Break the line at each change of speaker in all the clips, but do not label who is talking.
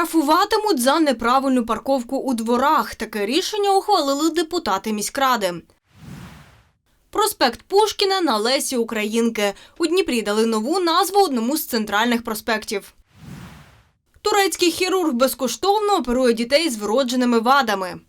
Штрафуватимуть за неправильну парковку у дворах. Таке рішення ухвалили депутати міськради. Проспект Пушкіна на Лесі Українки. У Дніпрі дали нову назву одному з центральних проспектів. Турецький хірург безкоштовно оперує дітей з вродженими вадами.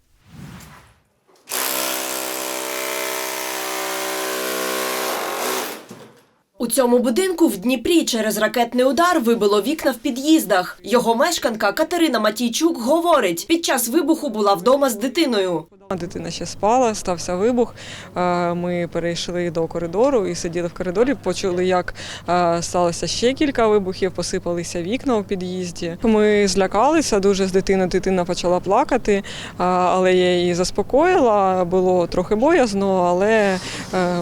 Цьому будинку в Дніпрі через ракетний удар вибило вікна в під'їздах. Його мешканка Катерина Матійчук говорить, під час вибуху була вдома з дитиною.
Дитина ще спала, стався вибух. Е, Ми перейшли до коридору і сиділи в коридорі. Почули, як е, сталося ще кілька вибухів, посипалися вікна у під'їзді. Ми злякалися дуже з дитиною. Дитина почала плакати, е, але я її заспокоїла. Було трохи боязно, але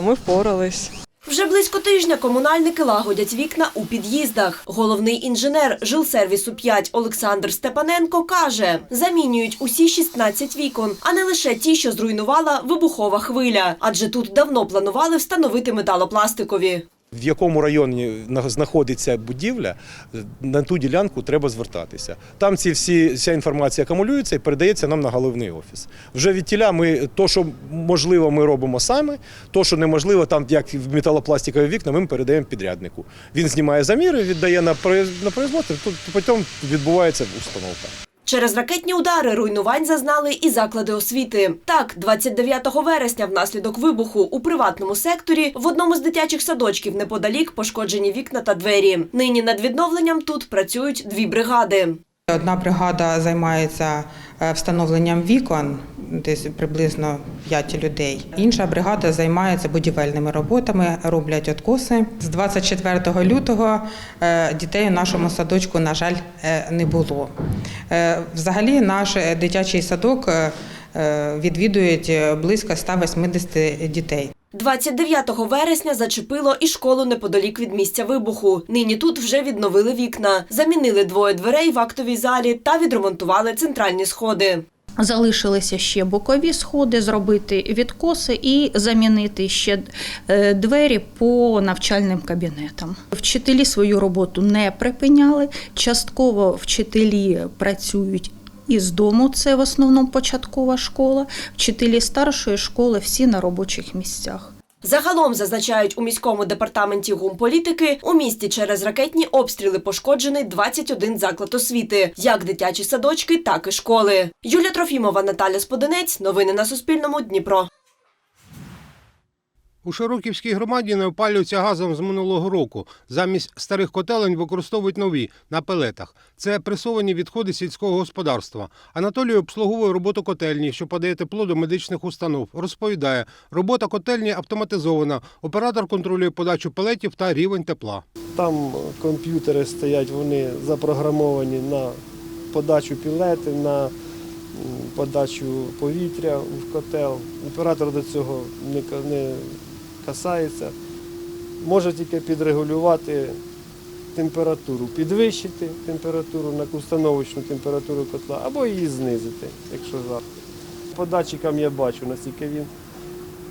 ми впорались.
Вже близько тижня комунальники лагодять вікна у під'їздах. Головний інженер жилсервісу 5 Олександр Степаненко каже, замінюють усі 16 вікон, а не лише ті, що зруйнувала вибухова хвиля. Адже тут давно планували встановити металопластикові.
В якому районі знаходиться будівля, на ту ділянку треба звертатися. Там ці всі вся інформація акумулюється і передається нам на головний офіс. Вже від тіля ми то, що можливо, ми робимо самі, то, що неможливо, там як в металопластикові вікна, ми передаємо підряднику. Він знімає заміри, віддає на на производство, тут потім відбувається установка.
Через ракетні удари руйнувань зазнали і заклади освіти. Так, 29 вересня внаслідок вибуху у приватному секторі в одному з дитячих садочків неподалік пошкоджені вікна та двері. Нині над відновленням тут працюють дві бригади.
Одна бригада займається е, встановленням вікон, десь приблизно 5 людей. Інша бригада займається будівельними роботами, роблять откоси. З 24 лютого е, дітей у нашому садочку, на жаль, е, не було. Взагалі, наш дитячий садок відвідують близько 180 дітей.
29 вересня зачепило і школу неподалік від місця вибуху. Нині тут вже відновили вікна, замінили двоє дверей в актовій залі та відремонтували центральні сходи.
Залишилися ще бокові сходи, зробити відкоси і замінити ще е, двері по навчальним кабінетам. Вчителі свою роботу не припиняли. Частково вчителі працюють із дому, це в основному початкова школа. Вчителі старшої школи всі на робочих місцях.
Загалом зазначають у міському департаменті гумполітики, у місті через ракетні обстріли пошкоджений 21 заклад освіти, як дитячі садочки, так і школи. Юлія Трофімова, Наталя Сподинець. Новини на Суспільному. Дніпро.
У Широківській громаді не опалюються газом з минулого року. Замість старих котелень використовують нові на пелетах. Це пресовані відходи сільського господарства. Анатолій обслуговує роботу котельні, що подає тепло до медичних установ. Розповідає, робота котельні автоматизована. Оператор контролює подачу пелетів та рівень тепла.
Там комп'ютери стоять, вони запрограмовані на подачу пілети, на подачу повітря в котел. Оператор до цього не, касається. Може тільки підрегулювати температуру, підвищити температуру на установочну температуру котла або її знизити, якщо жарко. По датчикам я бачу, наскільки він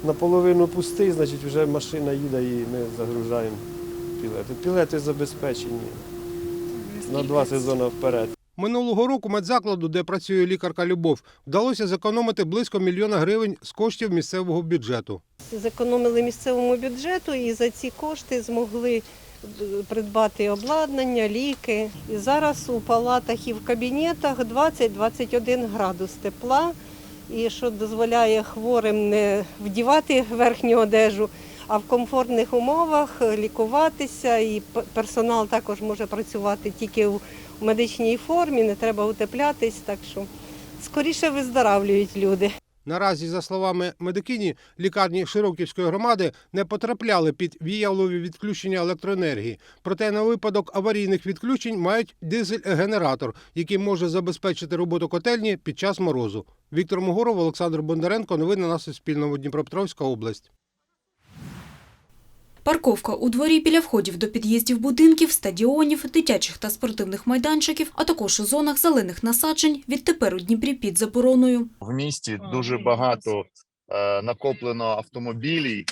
наполовину пустий, значить вже машина їде і ми загружаємо пілети. Пілети забезпечені на два сезони вперед.
Минулого року медзакладу, де працює лікарка Любов, вдалося зекономити близько мільйона гривень з коштів місцевого бюджету.
зекономили місцевому бюджету і за ці кошти змогли е, придбати обладнання, ліки. І зараз у палатах і в кабінетах 20-21 градус тепла, і що дозволяє хворим не вдівати верхню одежу, а в комфортних умовах лікуватися. І персонал також може працювати тільки в медичній формі, не треба утеплятись, так що скоріше виздоравлюють люди.
Наразі, за словами медикині, лікарні Широківської громади не потрапляли під віялові відключення електроенергії. Проте на випадок аварійних відключень мають дизель-генератор, який може забезпечити роботу котельні під час морозу. Віктор Могоров, Олександр Бондаренко. Новини на Суспільному. Дніпропетровська область.
Парковка у дворі біля входів до під'їздів будинків, стадіонів, дитячих та спортивних майданчиків, а також у зонах зелених насаджень відтепер у Дніпрі під забороною.
В місті дуже багато е, накоплено автомобілів,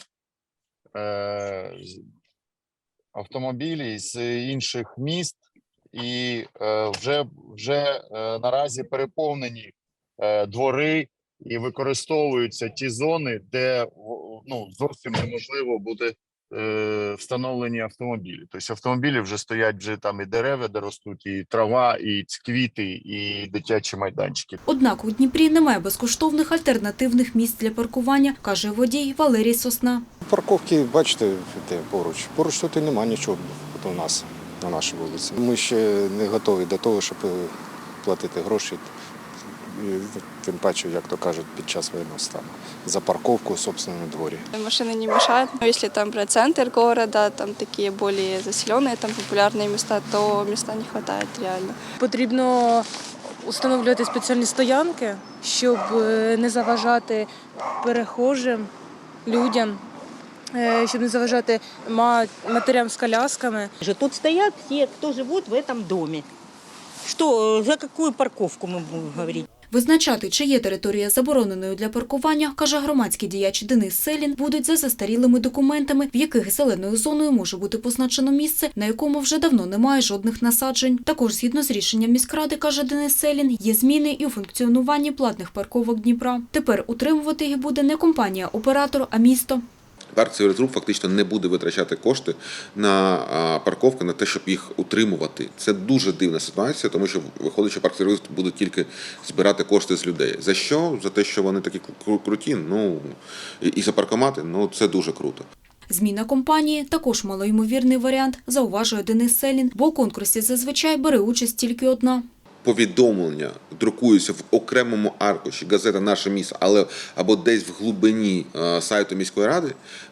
е, з- з інших міст, і е, вже, вже е, наразі переповнені е, двори і використовуються ті зони, де ну, зовсім неможливо буде встановлені автомобілі. Тобто автомобілі вже стоять вже там і дерева, де ростуть, і трава, і ц- квіти, і дитячі майданчики.
Однак у Дніпрі немає безкоштовних альтернативних місць для паркування, каже водій Валерій Сосна.
Парковки, бачите, де поруч. Поруч тут і немає нічого от у нас на нашій вулиці. Ми ще не готові до того, щоб е, платити гроші І Тим паче, як то кажуть, під час воєнного стану за парковку в собственному дворі.
Машины не мешают. Но если там про центр города, там такие более заселенные, там популярные места, то места не хватает реально.
Потрібно встановлювати спеціальні стоянки, щоб е, не заважати перехожим людям, е, щоб не заважати ма- матерям з колясками.
же Тут стоят все, кто живут в этом доме. Что, за какую парковку мы будем говорить?
Визначати, чи є територія забороненою для паркування, каже громадський діяч Денис Селін, будуть за застарілими документами, в яких зеленою зоною може бути позначено місце, на якому вже давно немає жодних насаджень. Також, згідно з рішенням міськради, каже Денис Селін, є зміни і у функціонуванні платних парковок Дніпра. Тепер утримувати їх буде не компанія-оператор, а місто.
Цивілізрук фактично не буде витрачати кошти на парковки, на те, щоб їх утримувати. Це дуже дивна ситуація, тому що виходить, що парк Цивілізрук буде тільки збирати кошти з людей. За що? За те, що вони такі кру- круті, ну і за паркомати, ну це дуже круто.
Зміна компанії також малоймовірний варіант, зауважує Денис Селін, бо у конкурсі зазвичай бере участь тільки одна.
Повідомлення друкуються в окремому аркуші газета Наше місто, але або десь в глибині е, сайту міської ради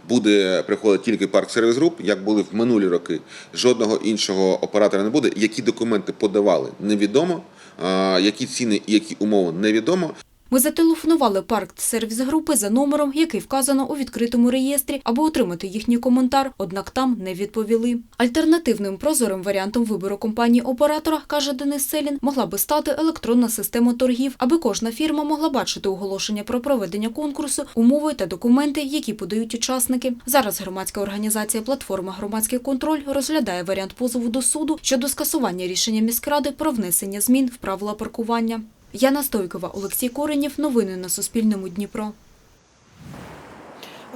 буде приходити тільки парк сервіс груп, як були в минулі роки. Жодного іншого оператора не буде. Які документи подавали, невідомо. е, Які ціни і які умови невідомо.
Ми зателефонували парк сервіс групи за номером, який вказано у відкритому реєстрі, аби отримати їхній коментар, однак там не відповіли. Альтернативним прозорим варіантом вибору компанії оператора, каже Денис Селін, могла би стати електронна система торгів, аби кожна фірма могла бачити оголошення про проведення конкурсу, умови та документи, які подають учасники. Зараз громадська організація Платформа громадський контроль розглядає варіант позову до суду щодо скасування рішення міськради про внесення змін в правила паркування. Яна Стойкова, Олексій Коренєв. Новини на Суспільному Дніпро.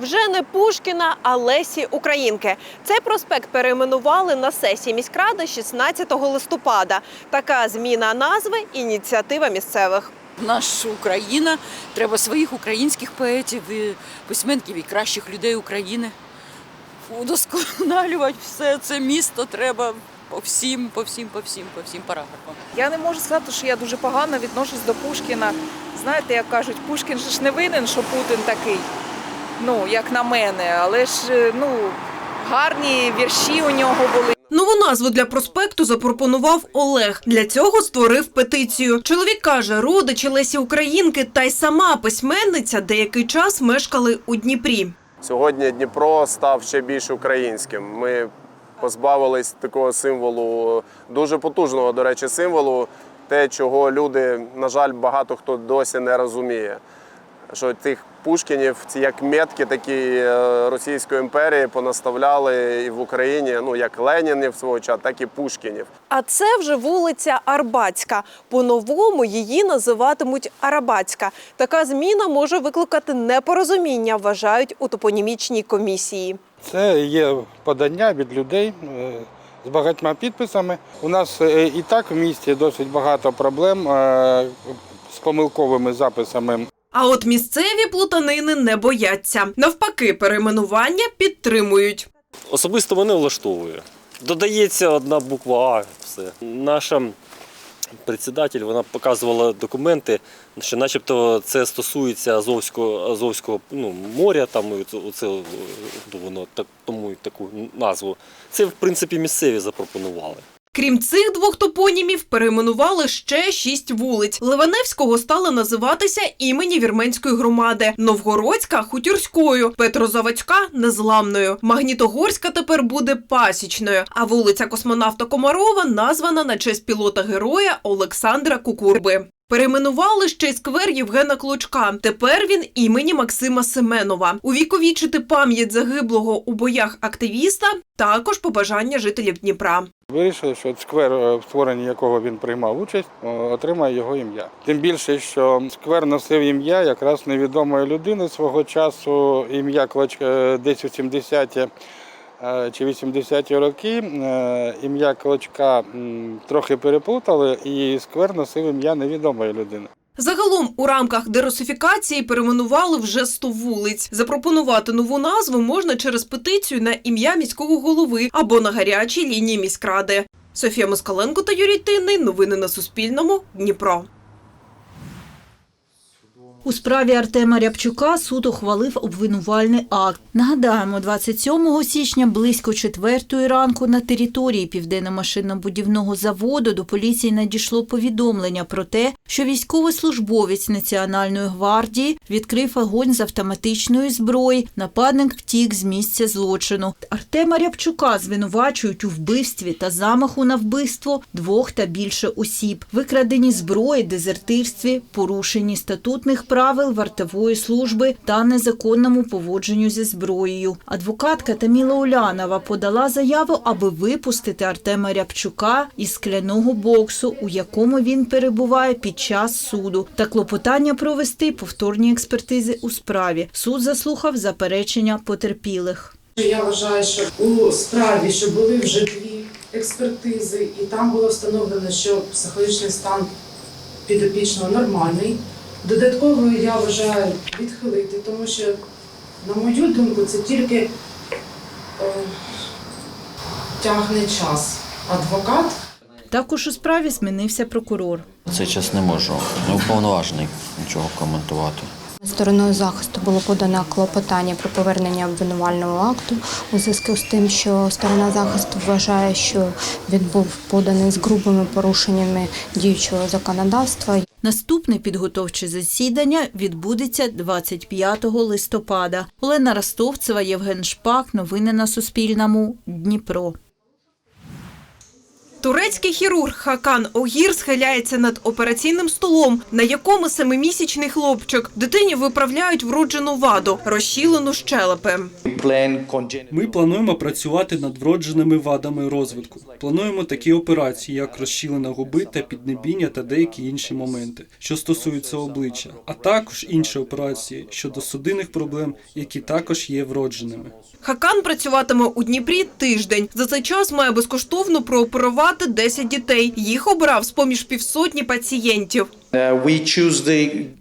Вже не Пушкіна, а Лесі Українки. Цей проспект перейменували на сесії міськради 16 листопада. Така зміна назви ініціатива місцевих.
Наша Україна, треба своїх українських поетів, і письменників і кращих людей України. Удосконалювати все це місто треба по всім, по всім, по всім, по всім параграфам.
Я не можу сказати, що я дуже погано відношусь до Пушкіна. Знаєте, як кажуть, Пушкін же ж не винен, що Путін такий. Ну, як на мене, але ж ну гарні вірші у нього були.
Нову назву для проспекту запропонував Олег. Для цього створив петицію. Чоловік каже, родичі Лесі Українки та й сама письменниця деякий час мешкали у Дніпрі.
Сьогодні Дніпро став ще більш українським. Ми позбавились такого символу, дуже потужного, до речі, символу, те, чого люди, на жаль, багато хто досі не розуміє. Що тих Пушкінів, ці як метки такі е, Російської імперії понаставляли і в Україні, ну як Ленінів свого часу, так і Пушкінів.
А це вже вулиця Арбатська. По-новому її називатимуть Арабатська. Така зміна може викликати непорозуміння, вважають у топонімічній комісії.
Це є подання від людей е, з багатьма підписами. У нас е, і так в місті досить багато проблем е, з помилковими записами.
А от місцеві плутанини не бояться. Навпаки, перейменування підтримують.
Особисто мене влаштовує. Додається одна буква А, все. Наша председатель вона показувала документи, що начебто це стосується Азовського, Азовського ну, моря, там оце воно так, тому таку назву. Це, в принципі, місцеві запропонували.
Крім цих двох топонімів, перейменували ще шість вулиць. Ливаневського стала називатися імені вірменської громади, Новгородська хутірською, Петрозаводська незламною. Магнітогорська тепер буде пасічною. А вулиця космонавта Комарова названа на честь пілота героя Олександра Кукурби. Перейменували ще й сквер Євгена Клочка. Тепер він імені Максима Семенова. Увіковічити пам'ять загиблого у боях активіста також побажання жителів Дніпра.
Вирішили, що сквер, е, в створенні якого він приймав участь, отримає його ім'я. Тим більше, що сквер носив ім'я якраз невідомої людини свого часу, ім'я Клочка е, десь у 70-ті е, чи 80-ті роки. е, Ім'я Клочка трохи переплутали, і сквер носив ім'я невідомої людини.
Загалом у рамках дерусифікації перейменували вже 100 вулиць. Запропонувати нову назву можна через петицію на ім'я міського голови або на гарячій лінії міськради. Софія Москаленко та Юрій Тинний. Новини на Суспільному. Дніпро.
У справі Артема Рябчука суд ухвалив обвинувальний акт. Нагадаємо, 27 січня близько четвертої ранку на території Південно-машинно-будівного заводу до поліції надійшло повідомлення про те, що військовослужбовець Національної гвардії відкрив огонь з автоматичної зброї. Нападник втік з місця злочину. Артема Рябчука звинувачують у вбивстві та замаху на вбивство двох та більше осіб, викраденні зброї, дезертирстві, порушенні статутних правил вартової служби та незаконному поводженню зі зброєю. Адвокатка Таміла Улянова подала заяву, аби випустити Артема Рябчука із скляного боксу, у якому він перебуває під час суду, та клопотання провести повторні експертизи у справі. Суд заслухав заперечення потерпілих.
Я вважаю, що у справі, що були вже дві експертизи, і там було встановлено, що психологічний стан підопічного нормальний. Додатково я вважаю відхилити, тому що, на мою думку, це тільки е, тягне час. Адвокат
Також у справі змінився прокурор.
Цей час не можу. Не уповноважений нічого коментувати.
Стороною захисту було подано клопотання про повернення обвинувального акту у зв'язку з тим, що сторона захисту вважає, що він був поданий з грубими порушеннями діючого законодавства.
Наступне підготовче засідання відбудеться 25 листопада. Олена Ростовцева, Євген Шпак. Новини на Суспільному. Дніпро.
Турецький хірург Хакан Огір схиляється над операційним столом, на якому семимісячний хлопчик. Дитині виправляють вроджену ваду, розщілену щелепи.
Ми плануємо працювати над вродженими вадами розвитку. Плануємо такі операції, як розщілена губи та піднебіння та деякі інші моменти, що стосуються обличчя, а також інші операції щодо судинних проблем, які також є вродженими.
Хакан працюватиме у Дніпрі тиждень. За цей час має безкоштовно прооперувати 10 дітей. Їх обрав з поміж півсотні пацієнтів.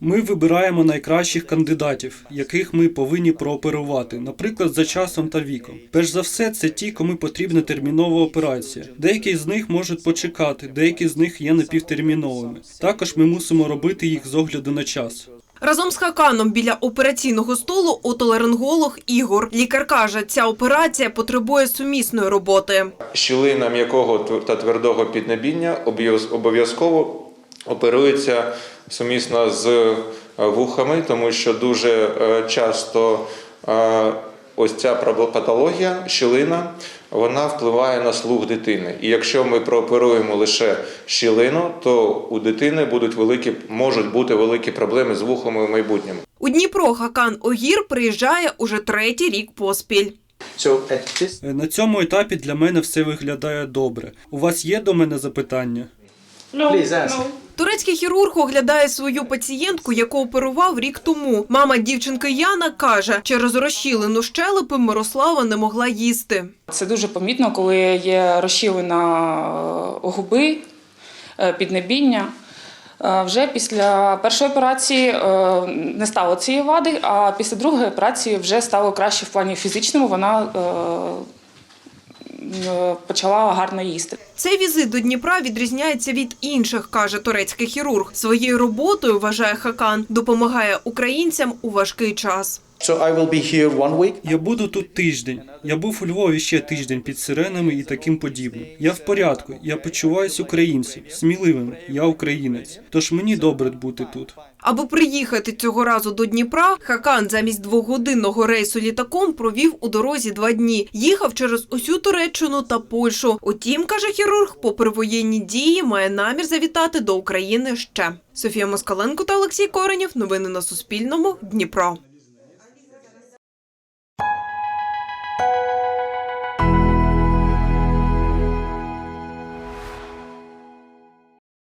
Ми вибираємо найкращих кандидатів, яких ми повинні прооперувати, наприклад, за часом та віком. Перш за все, це ті, кому потрібна термінова операція. Деякі з них можуть почекати, деякі з них є напівтерміновими. Також ми мусимо робити їх з огляду на час.
Разом з Хаканом біля операційного столу отоларинголог Ігор. Лікар каже, ця операція потребує сумісної роботи.
щілина м'якого та твердого піднебіння обов'яз- обов'язково оперується сумісно з е, вухами, тому що дуже е, часто е, ось ця патологія, щілина, вона впливає на слух дитини. І якщо ми прооперуємо лише щілину, то у дитини будуть великі, можуть бути великі проблеми з вухами в майбутньому.
У Дніпро Хакан Огір приїжджає уже третій рік поспіль.
Е, На цьому етапі для мене все виглядає добре. У вас є до мене запитання?
Турецький хірург оглядає свою пацієнтку, яку оперував рік тому. Мама дівчинки Яна каже, через розщілену щелепи Мирослава не могла їсти.
Це дуже помітно, коли є розщілена е, губи, е, піднебіння. Е, Вже після першої операції не стало цієї вади, а після другої операції вже стало краще в плані фізичному. Вона почала гарно їсти.
Цей візит до Дніпра відрізняється від інших, каже турецький хірург. Своєю роботою вважає Хакан, допомагає українцям у важкий час.
So I will be here one week.
Я буду тут тиждень. Я був у Львові ще тиждень під сиренами і таким подібним. Я в порядку. Я почуваюсь українцем, сміливим. Я українець. Тож мені добре бути тут.
Аби приїхати цього разу до Дніпра, Хакан замість двогодинного рейсу літаком провів у дорозі два дні. Їхав через усю Туреччину та Польщу. Утім, каже хірург, попри воєнні дії, має намір завітати до України ще. Софія Москаленко та Олексій Коренєв. Новини на Суспільному. Дніпро.